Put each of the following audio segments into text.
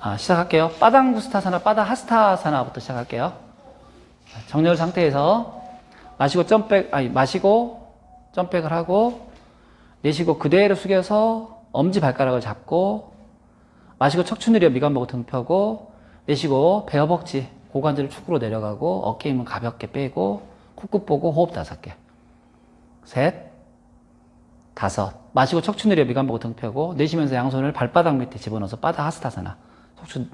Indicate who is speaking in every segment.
Speaker 1: 아, 시작할게요. 빠당구스타사나 빠다하스타사나부터 시작할게요. 정렬 상태에서 마시고 점백, 아니, 마시고 점백을 하고 내쉬고 그대로 숙여서 엄지 발가락을 잡고 마시고 척추 느려 미간 보고 등 펴고 내쉬고 배 허벅지 고관절을 축으로 내려가고 어깨 힘은 가볍게 빼고 콧끝 보고 호흡 다섯 개. 셋, 다섯. 마시고 척추 내려 미간 보고 등 펴고 내쉬면서 양손을 발바닥 밑에 집어넣어서 빠다 하스타사나. 척추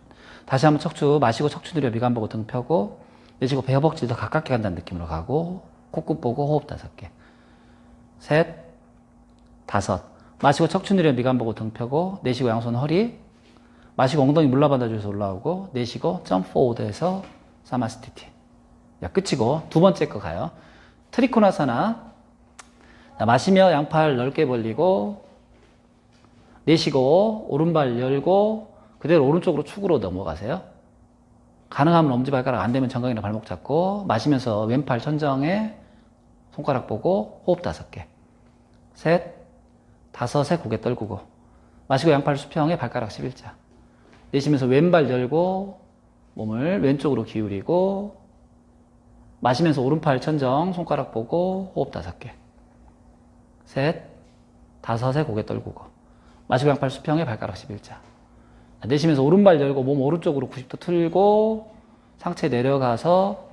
Speaker 1: 다시 한번 척추 마시고 척추 내려 미간 보고 등 펴고 내쉬고 배 허벅지 더 가깝게 간다는 느낌으로 가고 콧끝 보고 호흡 다섯 개. 셋, 다섯. 마시고 척추 내려 미간 보고 등 펴고 내쉬고 양손 허리 마시고 엉덩이 물라반다 줘서 올라오고 내쉬고 점프 포워드에서 사마스티티. 야, 끝이고 두 번째 거 가요. 트리코나사나 자, 마시며 양팔 넓게 벌리고 내쉬고 오른발 열고 그대로 오른쪽으로 축으로 넘어가세요. 가능하면 엄지발가락 안 되면 정강이나 발목 잡고 마시면서 왼팔 천정에 손가락 보고 호흡 다섯 개. 셋, 다섯에 고개 떨구고 마시고 양팔 수평에 발가락 11자. 내쉬면서 왼발 열고 몸을 왼쪽으로 기울이고 마시면서 오른팔 천정 손가락 보고 호흡 다섯 개. 셋, 다섯에 고개 떨구고 마시고 양팔 수평에 발가락 11자. 내쉬면서 오른발 열고 몸 오른쪽으로 90도 틀고 상체 내려가서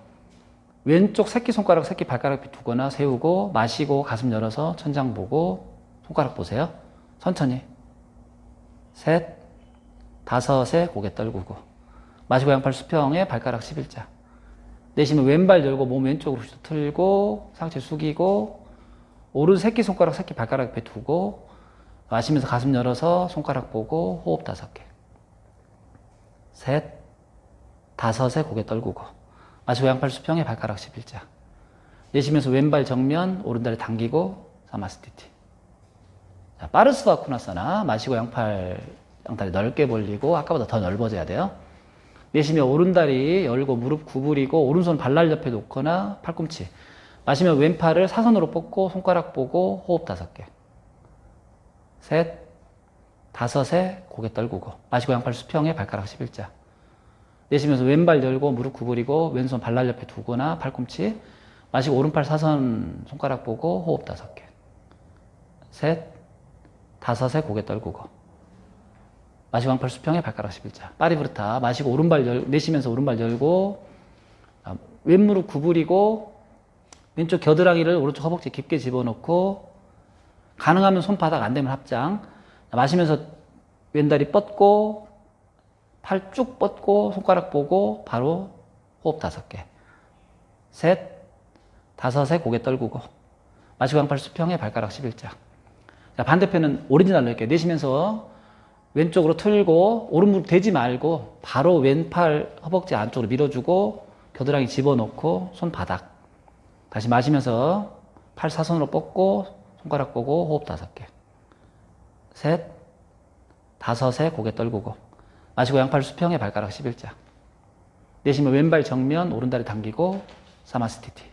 Speaker 1: 왼쪽 새끼손가락 새끼 발가락 밑 두거나 세우고 마시고 가슴 열어서 천장 보고 손가락 보세요. 천천히. 셋, 다섯에 고개 떨구고 마시고 양팔 수평에 발가락 11자. 내쉬면 왼발 열고 몸 왼쪽으로 90도 틀고 상체 숙이고 오른 새끼 손가락 새끼 발가락 옆에 두고 마시면서 가슴 열어서 손가락 보고 호흡 다섯 개. 셋, 다섯에 고개 떨구고 마시고 양팔 수평에 발가락 11자. 내쉬면서 왼발 정면 오른다리 당기고 사마스티티. 자, 파르스 바쿠나사나 마시고 양팔 양다리 넓게 벌리고 아까보다 더 넓어져야 돼요. 내쉬며 오른다리 열고 무릎 구부리고 오른손 발날 옆에 놓거나 팔꿈치. 마시며 왼팔을 사선으로 뻗고 손가락 보고 호흡 다섯 개. 셋, 다섯에 고개 떨구고 마시고 양팔 수평에 발가락 11자. 내쉬면서 왼발 열고 무릎 구부리고 왼손 발날 옆에 두거나 팔꿈치. 마시고 오른팔 사선 손가락 보고 호흡 다섯 개. 셋, 다섯에 고개 떨구고 마시고 양팔 수평에 발가락 11자. 파리브르타. 마시고 오른발 열, 내쉬면서 오른발 열고 아, 왼무릎 구부리고 왼쪽 겨드랑이를 오른쪽 허벅지 깊게 집어넣고 가능하면 손바닥 안 되면 합장. 마시면서 왼다리 뻗고 팔 쭉 뻗고 손가락 보고 바로 호흡 다섯 개. 셋, 다섯에 고개 떨구고 마시고 양팔 수평에 발가락 11자. 자, 반대편은 오리지널로 이렇게 내쉬면서 왼쪽으로 틀고 오른무릎 대지 말고 바로 왼팔 허벅지 안쪽으로 밀어주고 겨드랑이 집어넣고 손바닥 다시 마시면서 팔 사선으로 뻗고 손가락 보고 호흡 다섯 개. 셋, 다섯에 고개 떨구고 마시고 양팔 수평에 발가락 11자. 내쉬면 왼발 정면 오른다리 당기고 사마스티티.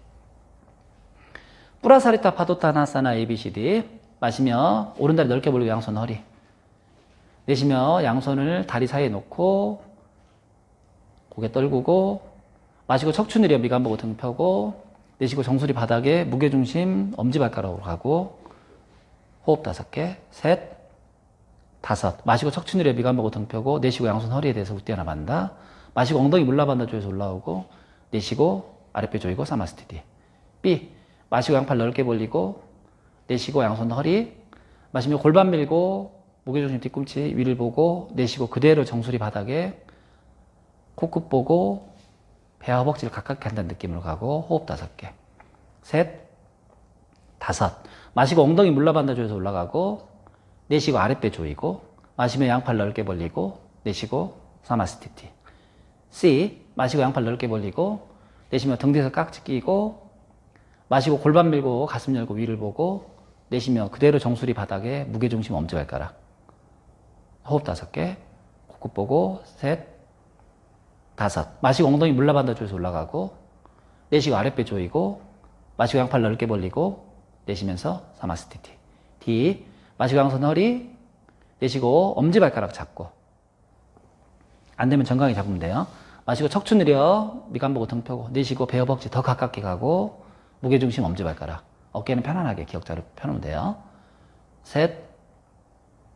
Speaker 1: 뿌라사리타 파도타나사나 ABCD 마시며 오른다리 넓게 벌리고 양손 허리. 내쉬며 양손을 다리 사이에 놓고 고개 떨구고 마시고 척추 내려 미간 보고 등 펴고 내쉬고 정수리 바닥에 무게중심 엄지발가락으로 가고 호흡 다섯 개, 셋, 다섯. 마시고 척추 내려 미간 보고 등 펴고 내쉬고 양손 허리에 대해서 웃대나 만다. 마시고 엉덩이 물라반다 조여서 올라오고 내쉬고 아랫배 조이고 사마스티디. B. 마시고 양팔 넓게 벌리고 내쉬고 양손 허리 마시며 골반 밀고 무게 중심 뒤꿈치 위를 보고 내쉬고 그대로 정수리 바닥에 코끝 보고 배 허벅지를 가깝게 한다는 느낌으로 가고 호흡 다섯 개. 셋, 다섯. 마시고 엉덩이 물라반다 조여서 올라가고 내쉬고 아랫배 조이고 마시며 양팔 넓게 벌리고 내쉬고 사마스티티. C. 마시고 양팔 넓게 벌리고 내쉬며 등 뒤에서 깍지 끼고 마시고 골반 밀고 가슴 열고 위를 보고 내쉬며 그대로 정수리 바닥에 무게중심 엄지발가락. 호흡 다섯 개. 코끝 보고 셋, 다섯. 마시고 엉덩이 물라반다 조여서 올라가고 내쉬고 아랫배 조이고 마시고 양팔 넓게 벌리고 내쉬면서 사마스티티. D. 양손 허리 내쉬고 엄지발가락 잡고 안 되면 정강이 잡으면 돼요. 마시고 척추 느려 미간 보고 등 펴고 내쉬고 배 허벅지 더 가깝게 가고 무게 중심 엄지발가락 어깨는 편안하게 기억자로 펴놓으면 돼요. 셋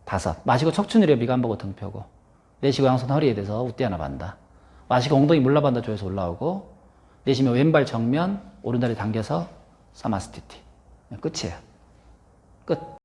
Speaker 1: 다섯 마시고 척추 느려 미간 보고 등 펴고 내쉬고 양손 허리에 대서 우띠 하나 반다. 마시고 엉덩이 물라반다 조여서 올라오고 내쉬면 왼발 정면 오른다리 당겨서 사마스티티 끝이에요. 끝.